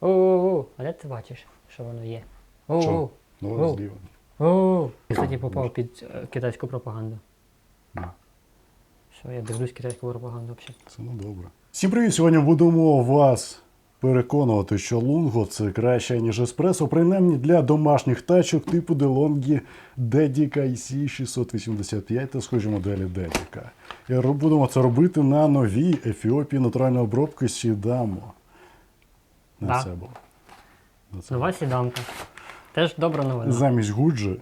О-о-о, а де ти бачиш, що воно є? О-о-о. Ну, О. зліва. О-о-о. Кстати, попав під е, китайську пропаганду. Да. Що, я дивлюсь китайську пропаганду взагалі. Це ну добре. Всім привіт! Сьогодні будемо вас переконувати, що лунго це краще, ніж еспресо, принаймні для домашніх тачок типу DeLonghi Dedica IC 685 та схожі моделі Dedica. І будемо це робити на новій Ефіопії натуральної обробки Sidamo. На Да. це було. На це Нова сіданка. Теж добра новина. Замість Гуджі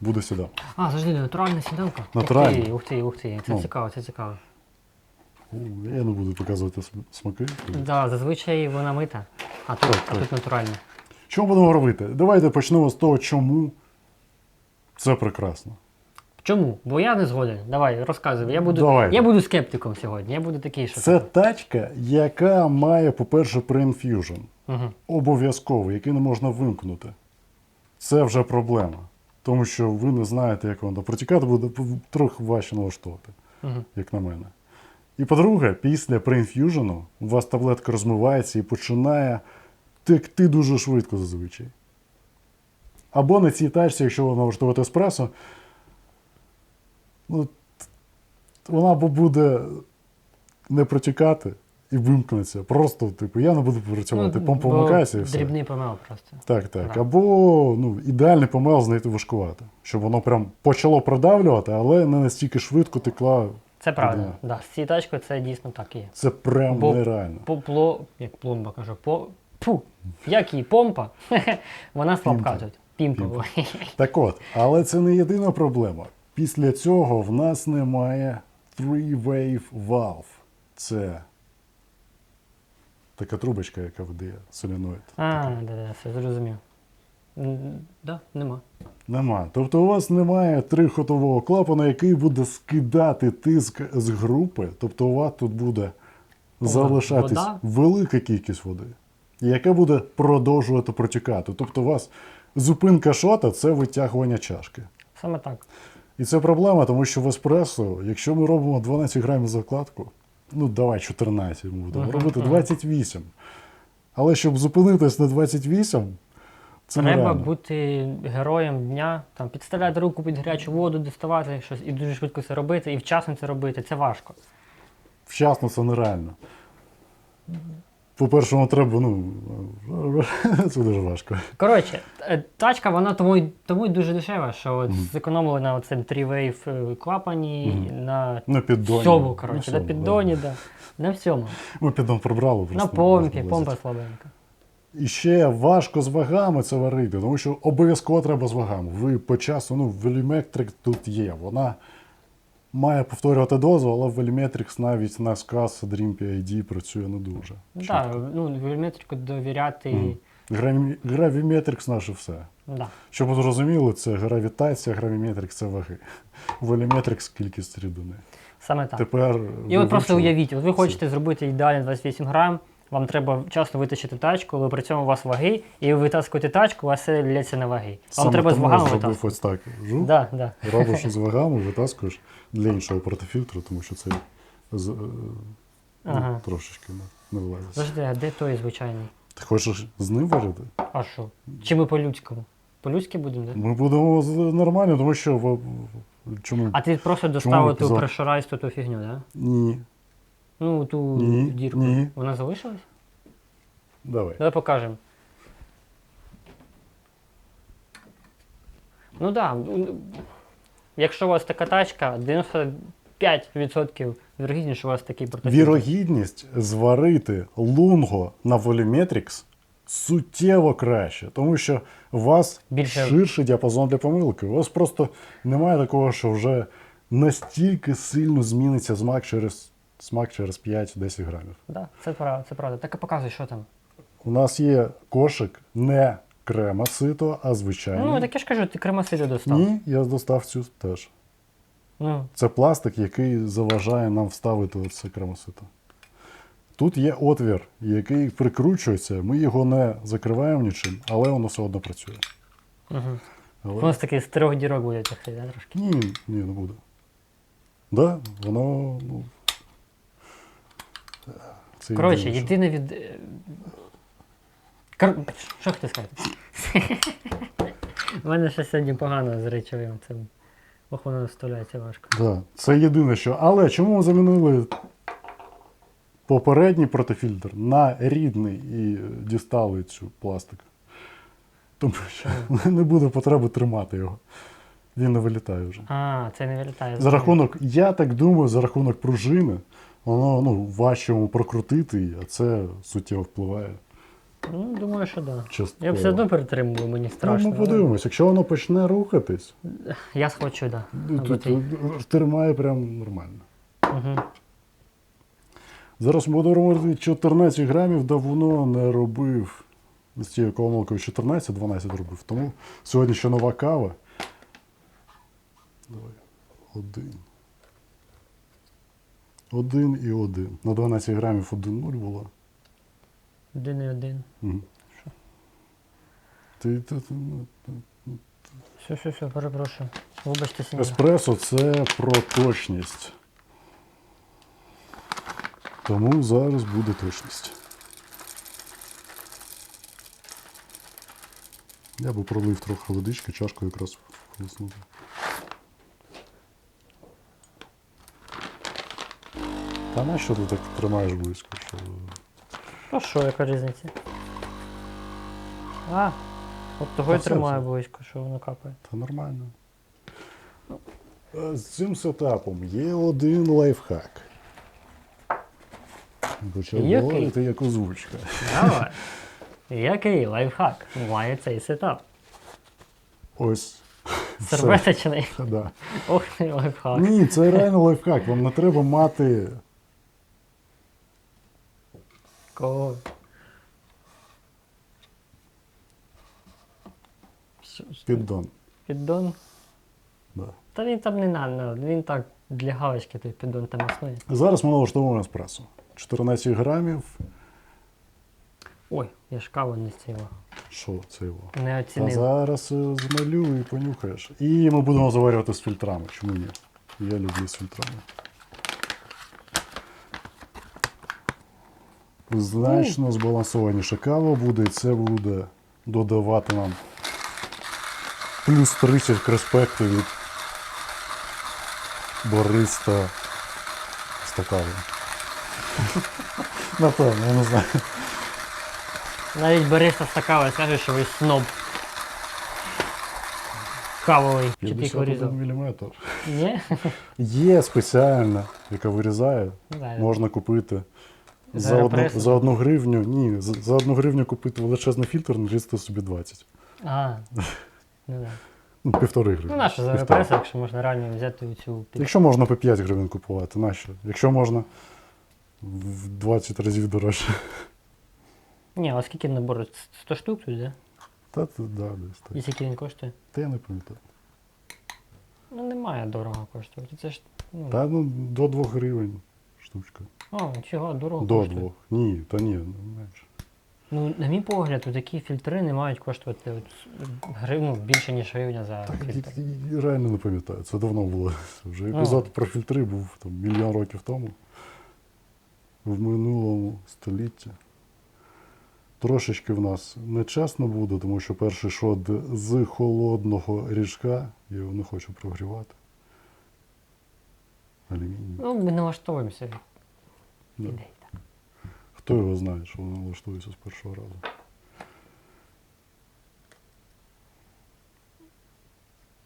буде Sidamo. А, завжди натуральна сіданка. Натуральна. Ух ти, ух ти, ух ти. Це Ну. цікаво, це цікаво. Я не буду показувати см- смаки. Да, зазвичай вона мита, а тут, Так, а так. тут натуральна. Що будемо робити? Давайте почнемо з того, чому це прекрасно. Чому? Бо я не згоден. Давай, розказуй. Я буду, Давай. я буду скептиком сьогодні. Я буду такий, що. Це тачка, яка має, по-перше, pre-infusion. Угу. Обов'язково, який не можна вимкнути. Це вже проблема. Тому що ви не знаєте, як воно протікати, буде трохи важче налаштовувати, Угу. як на мене. І по-друге, після pre-infusion у вас таблетка розмивається і починає текти дуже швидко зазвичай. Або на цій тачці, якщо ви налаштовуєте еспресо, ну, вона або буде не протікати і вимкнеться. Просто, типу, я не буду працювати. Помпа вмикається і все. Ну, Дрібний помел просто. Так, так. Да. Або ну, ідеальний помел знайти важкувати. Щоб воно прям почало продавлювати, але не настільки швидко текла. Це правда. Ідеально. Да. З цією тачкою це дійсно так і є. Це прям Бо- нереально. По, пло, як пломба кажу, по, пу, як її помпа, вона слабка тут. Пімпа. Так от, але це не єдина проблема. Після цього в нас немає three-wave valve. Це така трубочка, яка видає соляноїд. А, да, да, все зрозумів. Да, нема. Нема. Тобто у вас немає трихотового клапана, який буде скидати тиск з групи. Тобто у вас тут буде залишатись вода? велика кількість води, яка буде продовжувати протікати. Тобто у вас зупинка шота це витягування чашки. Саме так. І це проблема, тому що в еспресо, якщо ми робимо 12 грамів закладку, ну давай 14 ми будемо Мгм, робити мгм. 28. Але щоб зупинитись на 28, це Треба нереально. бути героєм дня, там, підставляти руку під гарячу воду, доставати щось і дуже швидко це робити, і вчасно це робити. Це важко. Вчасно це нереально. По-перше, треба, ну, це дуже важко. Коротше, е, тачка, вона тому, тому й дуже дешева, що от зекономили на цим 3-wave клапані, на На піддоні. всьому, коротше, На на піддоні, да. на всьому. Ми піддон прибрали просто. На помпі, помпа слабенька. І ще важко з вагами це варити, тому що обов'язково треба з вагами. Ви по часу, ну, Velimetric тут є. Вона має повторювати дозу, але Velimetrix навіть на сказ Dream PID працює не дуже. Так, ну, вольметрику довіряти. Граві- Gravimetrix наше все. Да. Щоб ви зрозуміли, це гравітація, Gravimetrix це ваги. Velimetrix кількість рідини. Саме так. Тепер І ви от просто уявіть, от ви хочете зробити ідеально 28 грам, вам треба часто витащити тачку, але при цьому у вас ваги, і ви витаскуєте тачку, у вас все ляться на ваги. Вам Саме треба з вагами я зробив ось так. Да, да. Робиш з вагами, витаскуєш для іншого протифільтру, тому що це з, е, ну, трошечки не, не влазить. Завжди, а де той звичайний? Ти хочеш з ним варити? А що? Чи ми по-людському? По-людськи будемо, да? Ми будемо з- нормально, тому що в, в- чому? А ти просто доставив ту казав? прешурайсту ту фігню, да? Ні. Ну, ту Ні, дірку. ні. Вона залишилась? Давай. Давай покажемо. Ну так, да. Якщо у вас така тачка, 95% вірогідніше, що у вас такий прототип. Вірогідність зварити лунго на Volimetrix суттєво краще, тому що у вас Більше- ширший діапазон для помилки. У вас просто немає такого, що вже настільки сильно зміниться смак через смак через 5-10 грамів. Да, це правда, це правда. Так і показуй, що там. У нас є кошик не крема сито, а звичайний. Ну, так я ж кажу, ти кремасиди достав. Ні, я достав цю теж. Ну, Це пластик, який заважає нам вставити оце кремосито. Тут є отвір, який прикручується. Ми його не закриваємо нічим, але воно все одно працює. угу. Але... Воно з таких з трьох дірок буде тягти, да, трошки. Ні, ні, не буде. Да, воно. Ну... Це Коротше, єдине від. Кор... Що хотів сказати? У мене ще сьогодні погано з речовим цим. Ох, воно вставляється важко. Да, це єдине що. Але чому ми замінили попередній протифільтр на рідний і дістали цю пластик? Тому що не буде потреби тримати його. Він не вилітає вже. А, це не вилітає. За рахунок, я так думаю, за рахунок пружини, воно ну, важче йому прокрутити, а це суттєво впливає. Ну, думаю, що так. Да. Частково. Я все одно перетримував, мені Ну, страшно. ми подивимось, якщо воно почне рухатись, Я схочу, так. ну, тут тримає прям нормально. Угу. Зараз ми будемо 14 грамів, давно не робив з цією колонкою 14-12 робив. Тому сьогодні ще нова кава. Давай. Один. Один і один. На 12 грамів 1-0 було. Один і один. Угу. Ти, ти, ти, ну, Все, все, все, перепрошую. Вибачте, сім'я. Еспресо це про точність. Тому зараз буде точність. Я би пролив трохи водички, чашку якраз вхлеснути. Та на що ти так тримаєш близько? Що... Ну що, яка різниця? А, от того і все, тримаю близько, що воно капає. Та нормально. З цим сетапом є один лайфхак. Почав Який? говорити як озвучка. Давай. Який лайфхак має цей сетап? Ось. Серветочний. Да. Ох, лайфхак. Ні, це реально лайфхак. Вам не треба мати Ж, піддон. Піддон? Да. Та він там не надо, він так для галочки той піддон там існує. Зараз ми налаштовуємо еспресо. 14 грамів. Ой, я ж каву не сіла. Що це його? Не А зараз е, змалюю і понюхаєш. І ми будемо заварювати з фільтрами. Чому ні? Я люблю з фільтрами. Значно збалансованіша кава буде, і це буде додавати нам плюс 30 к респекту від Бориста Стакави. Напевно, я не знаю. Навіть Бориса Стакава скаже, що ви сноб. Кавовий. Чи ти їх 51 вирізав? мм. Ні? Є спеціальна, яка вирізає. Можна купити. За одну, за одну гривню, ні, за, за одну гривню купити величезний фільтр, нарізати собі 20. А, ну да. Ну, півтори гривні. Ну, нащо за. РПС, якщо можна реально взяти цю під... Якщо можна по 5 гривень купувати, нащо? Якщо можна в 20 разів дорожче. Ні, а скільки набору? 100 штук тут, да? Та це да, десь І скільки він коштує? Та я не пам'ятаю. Ну немає дорого коштувати. Це ж. Ну, Та ну до 2 гривень штучка. О, чого, дорого До коштує. 2. Ні, та ні, менше. Ну, на мій погляд, такі фільтри не мають коштувати от, гривну більше, ніж гривня за Так, фільтр. і- і реально не пам'ятаю. Це давно було. Вже Ну. епізод про фільтри був там мільйон років тому. В минулому столітті. Трошечки в нас нечесно буде, тому що перший шот з холодного ріжка, я його не хочу прогрівати. Алюміній. Ну, ми налаштовуємося. Да. Ідей, так. Хто його знає, що воно влаштується з першого разу.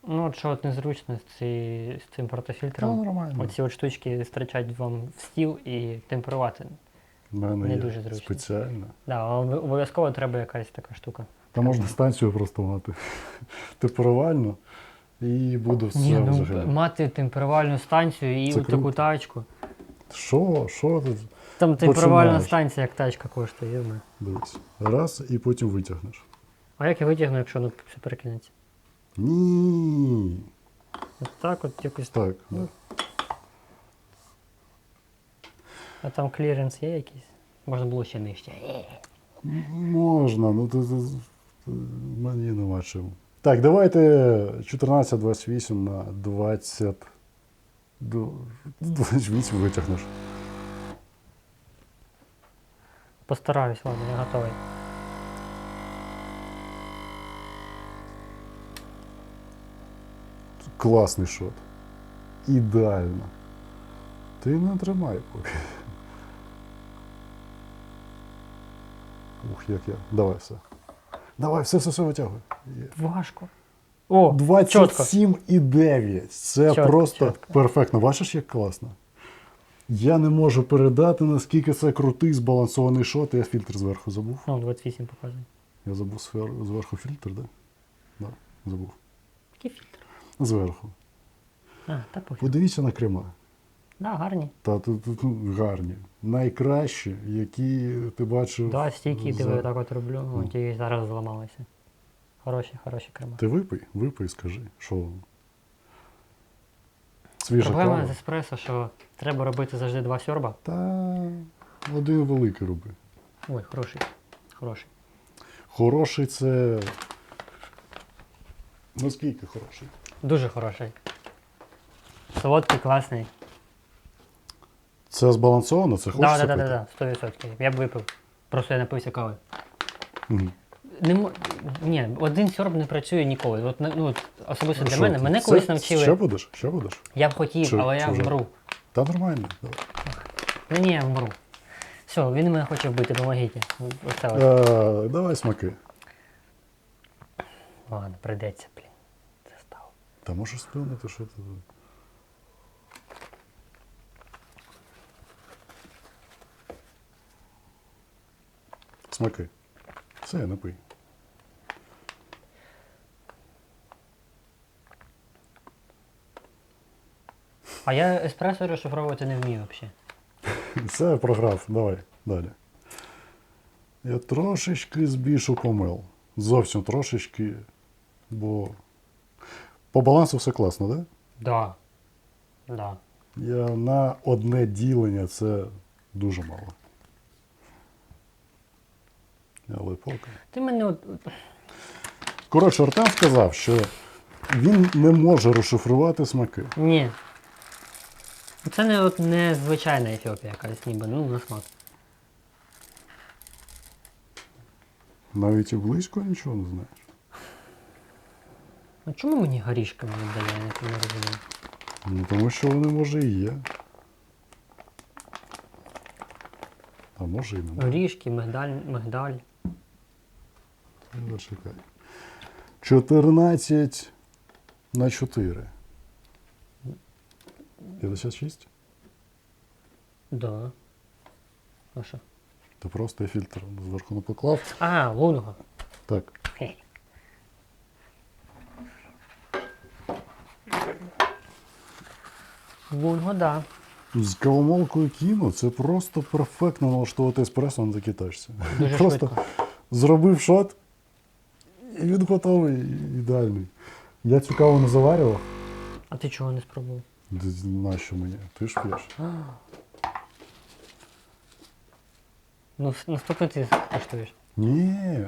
Ну, от що от незручно з, ці, з цим протофільтром. Ну, нормально. Оці от штучки стричать вам в стіл і темперувати. В мене не є дуже зручно. спеціальна. Да, але обов'язково треба якась така штука. Та можна станцію просто мати. Темперувальну. І буде все Ні, ну взагалі. мати темперувальну станцію і Це от таку круто. тачку. Що? Що тут? Там темперувальна Починаєш. станція, як тачка коштує. йома. Дивись. Раз і потім витягнеш. А як я витягну, якщо ну все перекинеться? Ні. От так от якось. Так. Да. А там кліренс є якийсь? Можна було ще нижче. Можна, ну то, то, то мені нема чим. Так, давайте 14-28 на 20. 28 витягнеш. Постараюсь, ладно, я готовий. Класний шот. Ідеально. Ти не тримай поки. Ух, як я. Давай все. Давай, все, все, все витягуй. Важко. О, чітко. 27 і 9. Це Чітко, просто чітко. перфектно. Бачиш, як класно. Я не можу передати, наскільки це крутий збалансований шот. Я фільтр зверху забув. Ну, 28 показує. Я забув зверху фільтр, так? Да? Да, забув. Який фільтр? Зверху. А, та. Подивіться на крема. Да, гарні. Та тут, тут ну, гарні. Найкращі, які ти бачив. Да, стійкі, за- диви, так от роблю. О, ті зараз зламалися. Хороші, хороші крема. Ти випий, випий, скажи, що. Свіжа Проблема кава. з еспресо, що треба робити завжди два сьорба. Та один великий роби. Ой, хороший. Хороший. Хороший це. Наскільки хороший? Дуже хороший. Солодкий, класний. Це збалансовано, це Так, хочеться так, пити? так, так, 100%. Я б випив. Просто я напився кави. Мгм. Не мо- Ні, один сьорб не працює ніколи. От, ну, от, особисто для Що мене. ти? Мене Це- навчили. Ще будеш? Ще будеш? Я б хотів, Чи- але я чи вже? вмру. Та нормально. давай. Ну ні, я вмру. Все, він мене хоче вбити. Оце от. Е, давай смаки. Ладно, прийдеться, блін. Це стало. Та можеш сплюнути, що ти. Смаки. Все, напий. А я еспресо розшифровувати не вмію взагалі. Все, програв. Давай, далі. Я трошечки збільшу помил. Зовсім трошечки, бо по балансу все класно, так? Да? Да. Да. Я на одне ділення це дуже мало. Але поки. Ти мене от. Коротше, Артем сказав, що він не може розшифрувати смаки. Ні. Це не, от, не звичайна Ефіопія якась, ніби, ну, на смак. Навіть і близько нічого не знаєш. А чому мені горішками віддає, я не розумію. Ну, тому що вони може і є. А може і немає. Горішки, мигдаль, мигдаль. Ну, Зачекай. 14 на 4. 56? Да. А що? Ти просто фільтр зверху не поклав. А, лунго. Так. Хе. Лунго, да. З кавомолкою кіно це просто перфектно налаштувати еспресо на такій тачці. Дуже просто швидко. зробив шот, і він готовий, ідеальний. Я цю каву не заварював. А ти чого не спробував? Нащо мені? Ти ж п'єш. Ну, наступний ти коштуєш. Ні.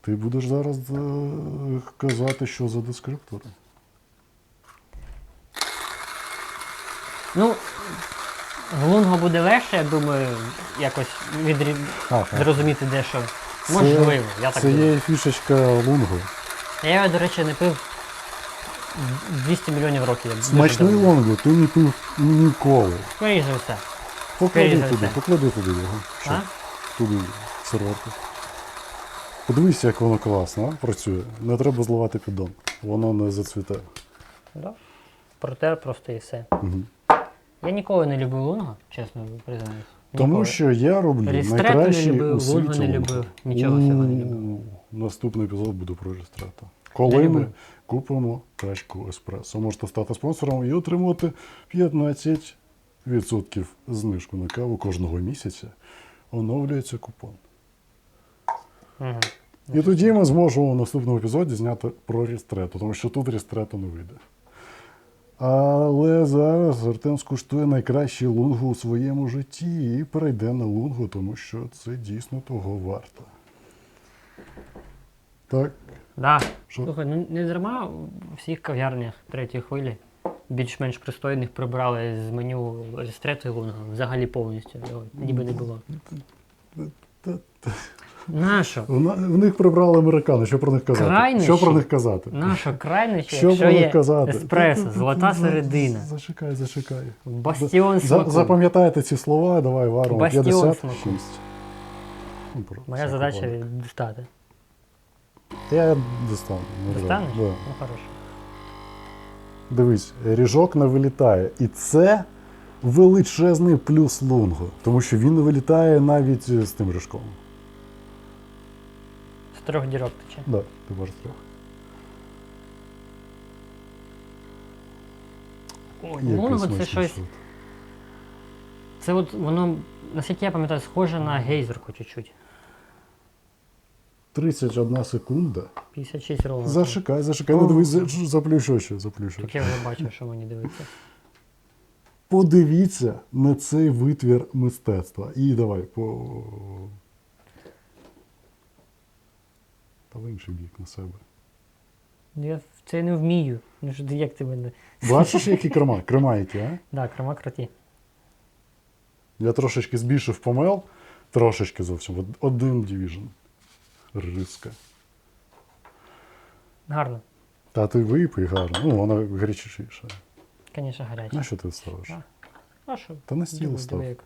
Ти будеш зараз е, казати, що за дескриптори. Ну, в лунго буде легше, я думаю, якось відрі... Ага. зрозуміти де що. Можливо, я так Це думаю. є фішечка лунго. Я його, до речі, не пив 200 мільйонів років. я дуже Смачний давно. лонго, ти не пив ніколи. Скоріше за все. Поклади Скоріше за туди, все. поклади туди його. Що? А? Туди серверку. Подивися, як воно класно а? працює. Не треба зливати піддон. Воно не зацвіте. Да. Протер просто і все. Мгм. Я ніколи не любив лунго, чесно признаюсь. Тому що я роблю Рістретто не любив, у світі не любив, нічого цього не любив. Наступний епізод буде про рестретто. Коли ми купимо тачку еспресо. Можете стати спонсором і отримати 15% знижку на каву кожного місяця. Оновлюється купон. Мгм. І тоді ми зможемо в наступному епізоді зняти про рістретто, тому що тут рістретто не вийде. Але зараз Артем скуштує найкращий лунгу у своєму житті і перейде на лунгу, тому що це дійсно того варто. Так, Да. Що? Слухай, ну не дарма у всіх кав'ярнях третьої хвилі більш-менш пристойних прибрали з меню рестрету і лунго. Взагалі повністю. Його ніби не було. Та- В, них прибрали американо, що про них казати? Крайнощі? Що про них казати? Нащо крайнощі, Що якщо про них є казати? еспресо, золота середина, Зачекай, зачекай. бастіон смаку. запам'ятайте ці слова, давай варимо. Бастіон 56. смаку. Моя задача дістати. Я достану. не. Достанеш? Да. Ну хорошо. Дивись, ріжок не вилітає. І це величезний плюс лунго, тому що він не вилітає навіть з тим ріжком. З трьох дірок тече. Да, ти можеш трьох. Ой, Який це щось. Це от воно, наскільки я пам'ятаю, схоже на гейзерку чуть-чуть. 31 секунда. 56 ровно. Зашикай, зашикай, не дивись, за- заплющ очі, Так я вже бачив, що мені дивиться. Подивіться на цей витвір мистецтва. І давай по. Та в інший бік на себе. Я в це не вмію. Ну що ти як ти мене. Бачиш, які крема? Крема які, а? Да, крема круті. Я трошечки збільшив помел, трошечки зовсім. Один дивіжн. Риска. Гарно. Та ти випий гарно. Ну, вона гарячіша. Звісно, гаряче. На що ти ставиш? А. А що? Та на стіл Диви, став. диви, як.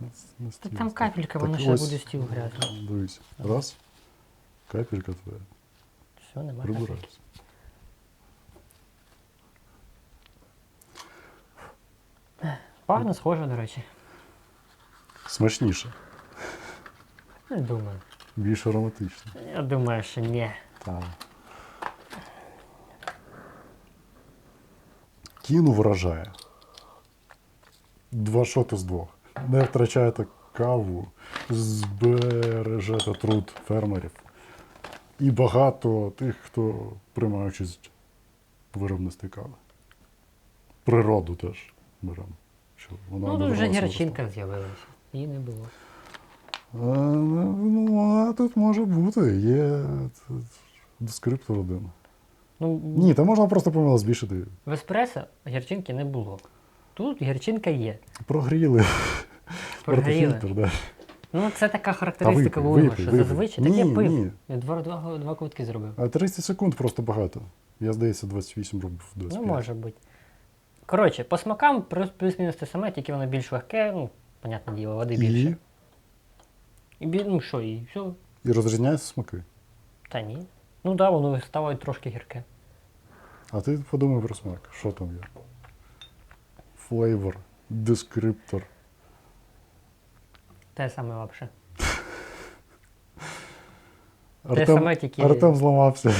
На- на Та стіл там став. капелька, Так воно ще ось. буде стіл грязний. Дивись. Раз. Капелька твоя. Все, немає. капельки. Прибирається. Пахне схоже, до речі. Смачніше. Не думаю. Більш ароматично. Я думаю, що ні. Так. Кіну вражає. Два шоти з двох. Не втрачаєте каву, збережете труд фермерів. І багато тих, хто приймає участь в виробництві кави. Природу теж беремо. Що вона Ну тут вже гірчинка з'явилася. Її не було. Е, Ну, вона тут може бути. Є дескриптор один. Ну, Ні, там можна просто помило збільшити. в еспресо гірчинки не було. Тут гірчинка є. Прогріли. Прогріли. Да. Ну, це така характеристика випий, випий, що випий. зазвичай Ні, пив. ні. Я два, два, два ковтки зробив. А 30 секунд просто багато. Я, здається, 28 робив 25. Ну, може бути. Коротше, по смакам плюс- плюс-мінус те саме, тільки воно більш легке, ну, понятне діло, води більше. І, І, бі- ну що, і все. і розрізняються смаки. Та ні. Ну так, да, воно стало трошки гірке. А ти подумай про смак. Що там є? Флейвор, дескриптор. Те саме вообще. Артем, саме тільки- Артем зламався.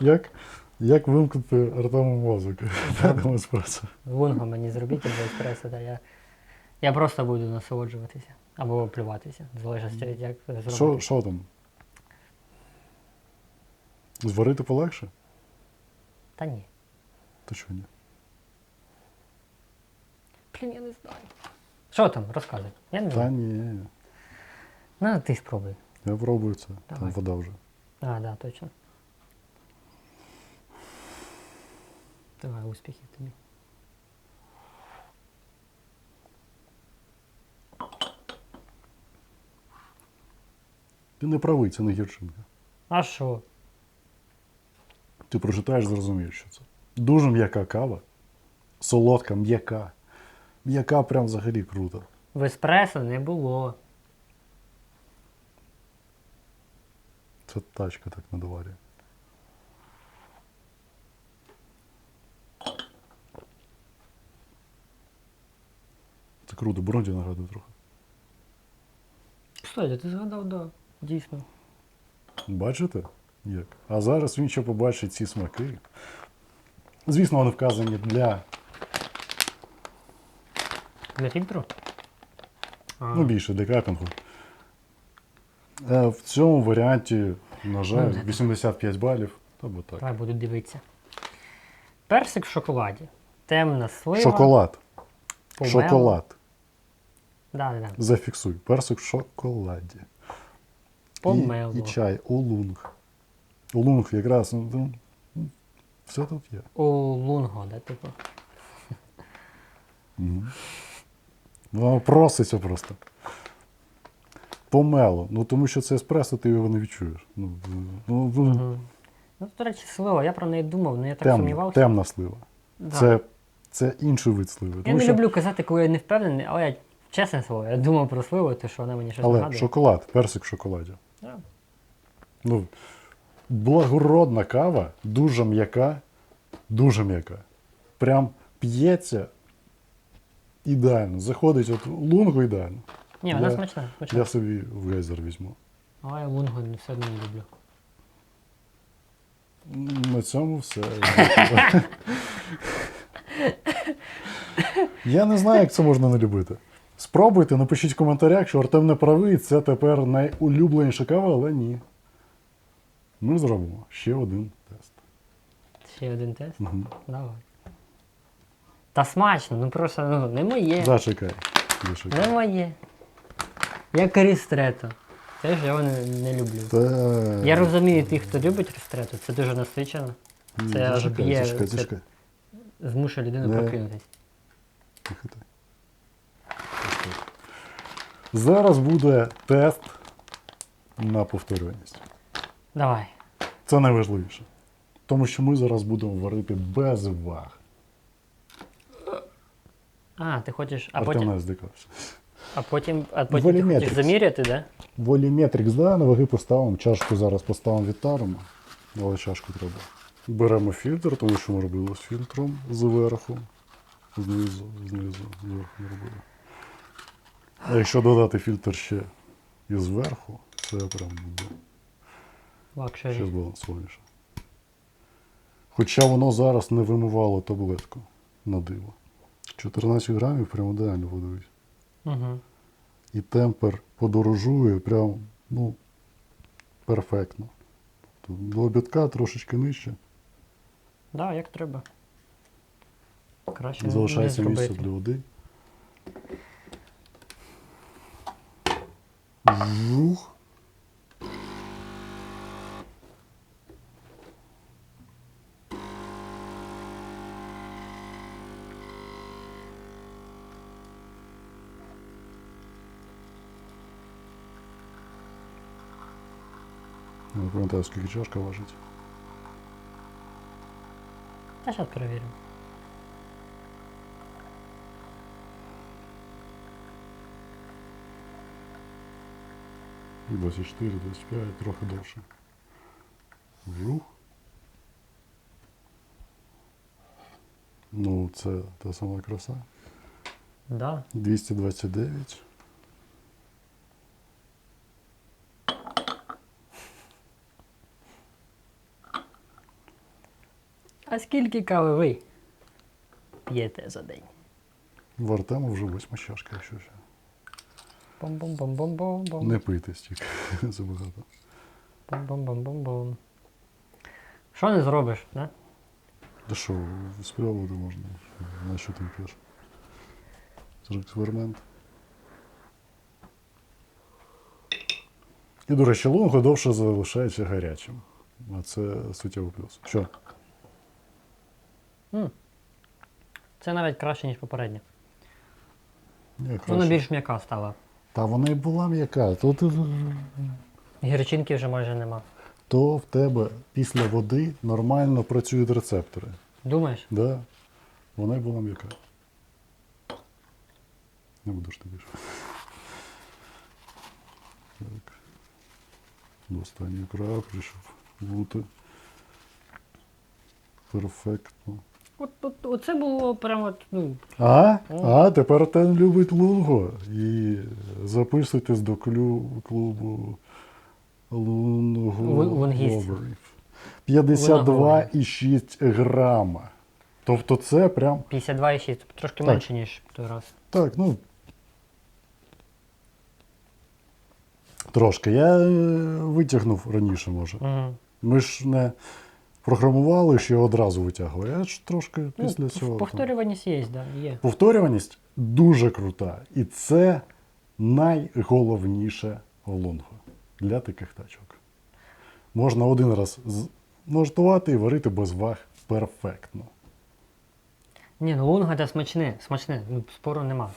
як, як вимкнути Артему мозок? Еспресо. Лунго мені зробіть або еспресо, та я, я просто буду насолоджуватися. Або плюватися. Залежить від як зробити. Що, що там? Зварити полегше? Та ні. То що ні? Блін, я не знаю. Що там, розказуй. Я не Та знаю. ні. Ну, ти спробуй. Я пробую це. Там Давай. вода вже. А, так, да, точно. Давай, успіхів тобі. Ти не правий, це не гірчинка. А що? Ти прочитаєш, зрозумієш, що це. Дуже м'яка кава. Солодка, м'яка. М'яка прям взагалі круто. В еспресо не було. Це тачка так надоварює. Це круто, Бронді нагадує трохи. Кстати, ти згадав, да. Дійсно. Бачите? Як? А зараз він ще побачить ці смаки. Звісно, вони вказані для Для фільтру? Ну, більше для капінгу. Е, В цьому варіанті, на жаль, Ну, 85 балів. Або так. Давай буду дивитися. Персик в шоколаді. Темна слива. Шоколад. помело. Шоколад. Да, да, да. Зафіксуй. Персик в шоколаді. Помело. І, і чай, улунг. Улунг якраз ну, ну, все тут є. У лунго, да, типу. Мгм. Воно проситься просто. Помело. Ну тому що це еспресо, ти його не відчуєш. Ну, ну, ну, Мгм. Ну, до речі, слива, я про неї думав, але я так темна, сумнівався. темна слива. Да. Це, це інший вид сливи. Я Тому не що- люблю казати, коли я не впевнений, але я чесне слово, я думав про сливу, то що вона мені щось Але нагадує. шоколад, персик в шоколаді. Да. Ну, благородна кава, дуже м'яка, дуже м'яка. Прям п'ється ідеально. Заходить от лунгу ідеально. Ні, вона Я- смачна, смачна. Я собі в гейзер візьму. Але я лунгу не- все одно не люблю. На цьому все. Я не знаю, як це можна не любити. Спробуйте, напишіть в коментарях, що Артем не правий, це тепер найулюбленіша кава, але ні. Ми зробимо ще один тест. Ще один тест. Мгм. Давай. Та смачно, ну просто ну, не моє. Зачекай. Зачекай. Не моє. Як рістрето. Теж я його не, не люблю. Та... Я розумію тих, хто любить рістрето, це дуже насичено. Це аж б'є, зачекай, це- зачекай. Змушує людину Не. прокинутись. Тихо-тихо. Зараз буде тест на повторюваність. Давай. Це найважливіше. Тому що ми зараз будемо варити без ваг. А, ти хочеш. А Артем потім, здикався. а потім, а потім ти Воліметрикс. хочеш заміряти, да? Воліметрикс, да, на ваги поставимо. Чашку зараз поставимо відтаримо. Але чашку треба. Беремо фільтр, тому що ми робили з фільтром зверху. Знизу, знизу, зверху не робили. А якщо додати фільтр ще і зверху, це прям буде ще Лакшері. збалансованіше. Хоча воно зараз не вимивало таблетку на диво. 14 грамів прямо ідеально подивись. Угу. І темпер подорожує прям, ну, перфектно. Тобто до обідка трошечки нижче. Да, як треба. Краще Залишається місце для води. Жух. Я не пам'ятаю, скільки чашка важить. Та зараз перевіримо. І 24, 25, трохи довше. Вжух. Ну, це та сама краса. Да. 229. А скільки кави ви п'єте за день? В вже восьма чашка, якщо ще. Бом-бом-бом-бом-бом. Не пийте стільки забагато. Бом-бом-бом-бом-бом. Що не зробиш, да? Та що, спробувати можна. На що ти п'єш? Це ж експеримент. І, до речі, лонго довше залишається гарячим. А це суттєвий плюс. Що? М. Це навіть краще, ніж попереднє. Вона більш м'яка стала. Та вона і була м'яка. То, ти- Гірчинки вже майже нема. то в тебе після води нормально працюють рецептори. Думаєш? Да. Вона й була м'яка. Не будеш ти більше. Так. До останньої бути перфектно. От, от, оце було прямо, от, ну, А? А, тепер Тен любить лунго. І записуйтесь до клю- клубу лунго. Лун- лунгістів. ловерів. 52,6 грама. Тобто це прям. 52,6, трошки Так. менше, ніж той раз. Так, ну. Трошки. Я е, витягнув раніше, може. Угу. Ми ж не програмували, ще одразу витягує. Я ж трошки ну, після ну, цього. Повторюваність там... є, да, є. Повторюваність дуже крута. І це найголовніше в лонгу для таких тачок. Можна один раз налаштувати і варити без ваг перфектно. Ні, ну лунга це смачне, смачне, ну, спору нема.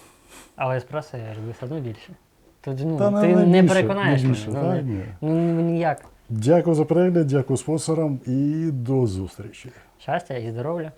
Але еспресо я люблю все одно більше. Тут ну, Та ти не, ну, не більше, переконаєш не більше, мене. ну, ні. ну, ну ніяк. Дякую за перегляд, дякую спонсорам і до зустрічі. Щастя і здоров'я.